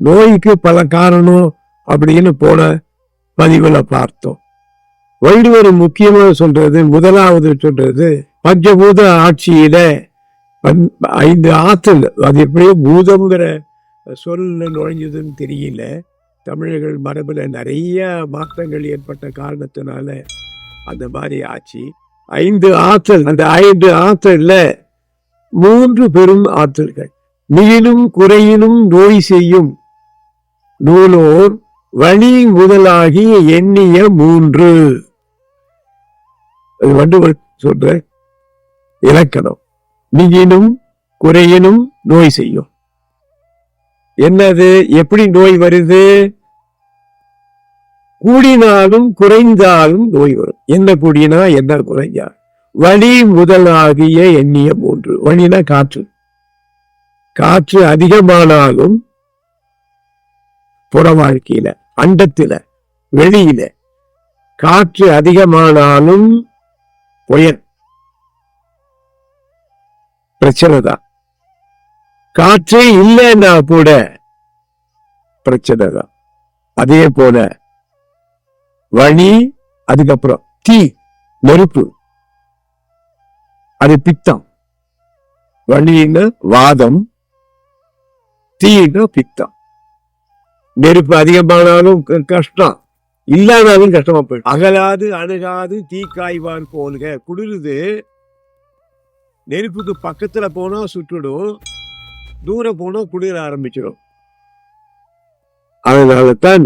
நோய்க்கு பல காரணம் அப்படின்னு போன பதிவுல பார்த்தோம். வள்ளுவர் முக்கியமாக சொல்றது முதலாவது சொல்றது பஞ்சபூத ஆட்சியில ஐந்து ஆற்றல் அது எப்படியோ பூதம்ங்கிற சொல்ல நுழைஞ்சதுன்னு தெரியல. தமிழர்கள் மரபில் நிறைய மாற்றங்கள் ஏற்பட்ட காரணத்தினால அந்த மாதிரி ஆச்சு. ஐந்து ஆற்றல் அந்த ஐந்து ஆற்றல்ல மூன்று பெரும் ஆற்றல்கள். மிகினும் குறையினும் நோய் செய்யும் நூலோர் வணி முதலாகிய எண்ணிய மூன்று. அது வள்ளுவர் சொல்ற இலக்கணம். மிகினும் குறையினும் நோய் செய்யும். என்னது? எப்படி நோய் வருது? கூடினாலும் குறைந்தாலும் நோய் வரும். என்ன கூடினா என்ன குறைஞ்சா? வழி முதலாகிய எண்ணிய மூன்று. வழினா காற்று. காற்று அதிகமானாலும் புற வாழ்க்கையில அண்டத்தில வெளியில காற்று அதிகமானாலும் புயல். பிரச்சனை தான். காற்றே இல்லைன்னா கூட பிரச்சனை தான். அதே போல வழி அதுக்கப்புறம் தீ நெருப்பு. அது பித்தம். வழின்னு வாதம் தீன்னு பித்தம். நெருப்பு அதிகமானாலும் கஷ்டம். இல்லாதாலும் கஷ்டமா போயிடும். அகலாது அணுகாது தீ காய்வான் போலுக. குளிருது நெருப்புக்கு பக்கத்துல போனா சுட்டுடும் தூரம் போனா குளிர ஆரம்பிச்சிடும். அதனால தான்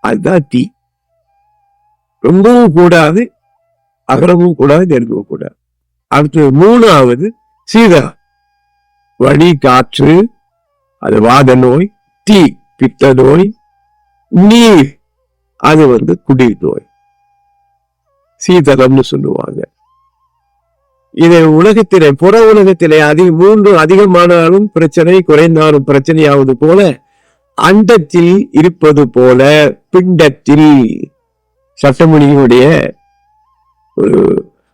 அதுதான் தீ. ரொம்பவும் கூடாது அகலமும் கூடாது நெருங்கவும் கூடாது. அடுத்தது மூணாவது சீதா. வழி காற்று அது வாத நோய் தீ. பித்த நோய் நீர். அது வந்து குடிர் நோய் சீதளம்னு சொல்லுவாங்க. இதை உலகத்திலே புற உலகத்திலே அதிக மூன்று அதிகமானாலும் பிரச்சனை குறைந்தாலும் பிரச்சனையாவது போல அண்டத்தில் இருப்பது போல பிண்டத்தில். சட்டமணியுடைய ஒரு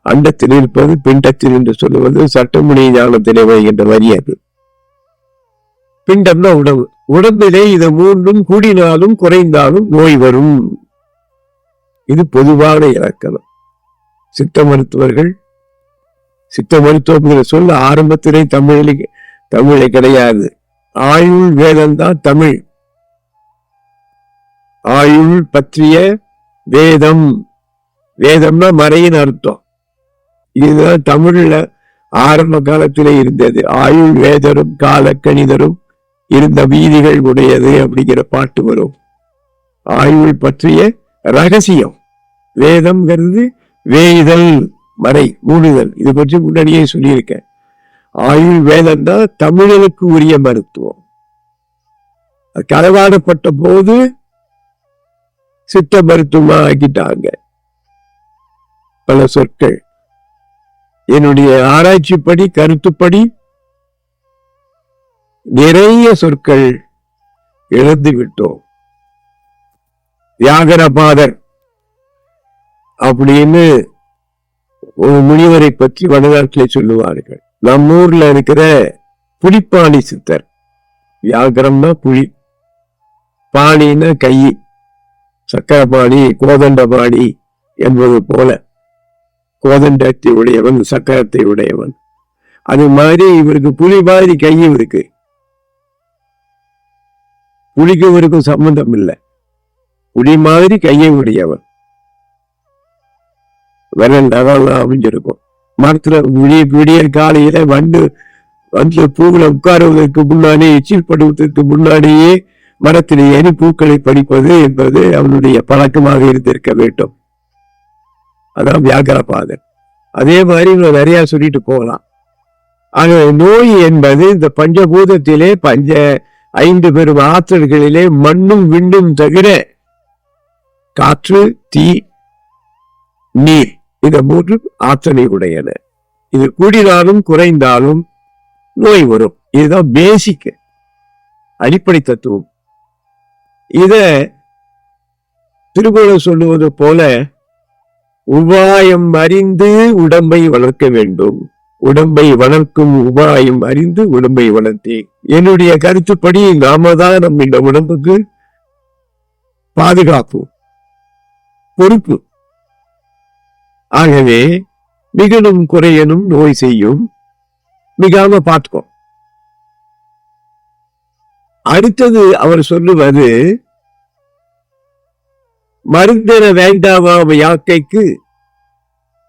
அண்டத்தில் இருப்பது பிண்டத்தில் என்று சொல்லுவது சட்டமணி ஞானத்திலே வருகின்ற வரி அது பிண்டம்னா உடம்பு உடம்பிலே இது மூன்றும் கூடினாலும் குறைந்தாலும் நோய் வரும். இது பொதுவான இலக்கணம். சித்த மருத்துவர்கள் சித்த மருத்துவங்கிற சொல்ல ஆரம்பத்திலே தமிழில் தமிழே கிடையாது. ஆயுள் வேதம்தான் தமிழ். ஆயுள் பற்றிய வேதம். வேதம்னா மறையின் அர்த்தம். இதுதான் தமிழ்ல ஆரம்ப காலத்திலே இருந்தது. ஆயுள் வேதரும் காலக்கணிதரும் இருந்த வீதிகள் உடையது அப்படிங்கிற பாட்டு வரும். ஆயுள் பற்றிய ரகசியம். வேதம்ங்கிறது வேய்தல் மறை மூடுதல். இது பற்றி முன்னாடியே சொல்லியிருக்கேன். ஆயுள் வேதம் தான் தமிழனுக்கு உரிய மருத்துவம். அது களவாடப்பட்ட போது சித்த மருத்துவமா ஆக்கிட்டாங்க. பல சொற்கள். என்னுடைய ஆராய்ச்சிப்படி கருத்துப்படி நிறைய சொற்கள் எழுந்து விட்டோம். வியாகரபாதர் அப்படின்னு ஒரு முனிவரை பற்றி வடநாட்டிலே சொல்லுவார்கள். நம்ம ஊர்ல இருக்கிற புலிப்பாணி சித்தர். வியாகரம்னா புலி. பாணின்னா கை. சக்கரபாணி கோதண்டபாணி என்பது போல. கோதண்டத்தை உடையவன் சக்கரத்தை உடையவன். அது மாதிரி இவருக்கு புலி மாதிரி கையும் இருக்கு புலிக்கும் இவருக்கும் சம்பந்தம் இல்லை புலி மாதிரி கையை உடையவன். விரல் நகலாம் அமைஞ்சிருக்கும். மரத்துல விடிய விடிய காலையில வந்து வந்து பூவில உட்காருவதற்கு முன்னாடியே எச்சில் படுவதற்கு முன்னாடியே மரத்தில் ஏறி பூக்களை பறிப்பது என்பது அவனுடைய பழக்கமாக இருந்திருக்க வேண்டும். அதான் வியாகரபாதன் அதே மாதிரி இன்னும் நிறைய சொல்லிட்டு போகலாம். ஆக நோய் என்பது இந்த பஞ்சபூதத்திலே பஞ்ச ஐந்து பெரும் ஆற்றல்களிலே மண்ணும் விண்ணும் தவிர காற்று தீ நீர் இந்த மூன்று ஆற்றலை உடையன. இது கூடினாலும் குறைந்தாலும் நோய் வரும். இதுதான் பேசிக் அடிப்படை தத்துவம். இத திருக்குறள் சொல்லுவது போல உபாயம் அறிந்து உடம்பை வளர்க்க வேண்டும். உடம்பை வளர்க்கும் உபாயம் அறிந்து உடம்பை வளர்த்தேன் என்னுடைய கருத்துப்படி நாம தான் நம்ம இந்த உடம்புக்கு பாதுகாப்பு பொறுப்பு. ஆகவே மிகனும் குறையனும் நோய் செய்யும் மிகாம பார்த்துக்கோ. அடுத்தது அவர் சொல்லுவது மருந்தென வேண்டாமா யாக்கைக்கு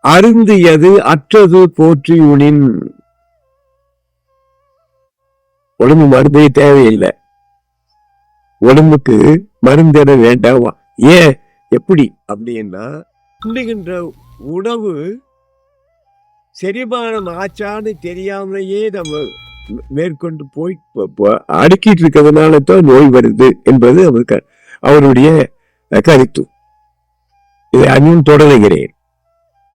அருந்தியது அற்றது போற்றியுனின். உடம்பு மருந்தே தேவையில்லை. உடம்புக்கு மருந்தென வேண்டாமா. ஏன் எப்படி? அப்படின்னா உண்ணுகின்ற உணவு செரிமானம் ஆச்சான்னு தெரியாமலேயே நம்ம மேற்கொண்டு போய் அடுக்கிட்டு இருக்கிறதுனால தான் நோய் வருது என்பது அவருக்கு க- அவருடைய கருத்து. இதை அன்னும் தொடருகிறேன்.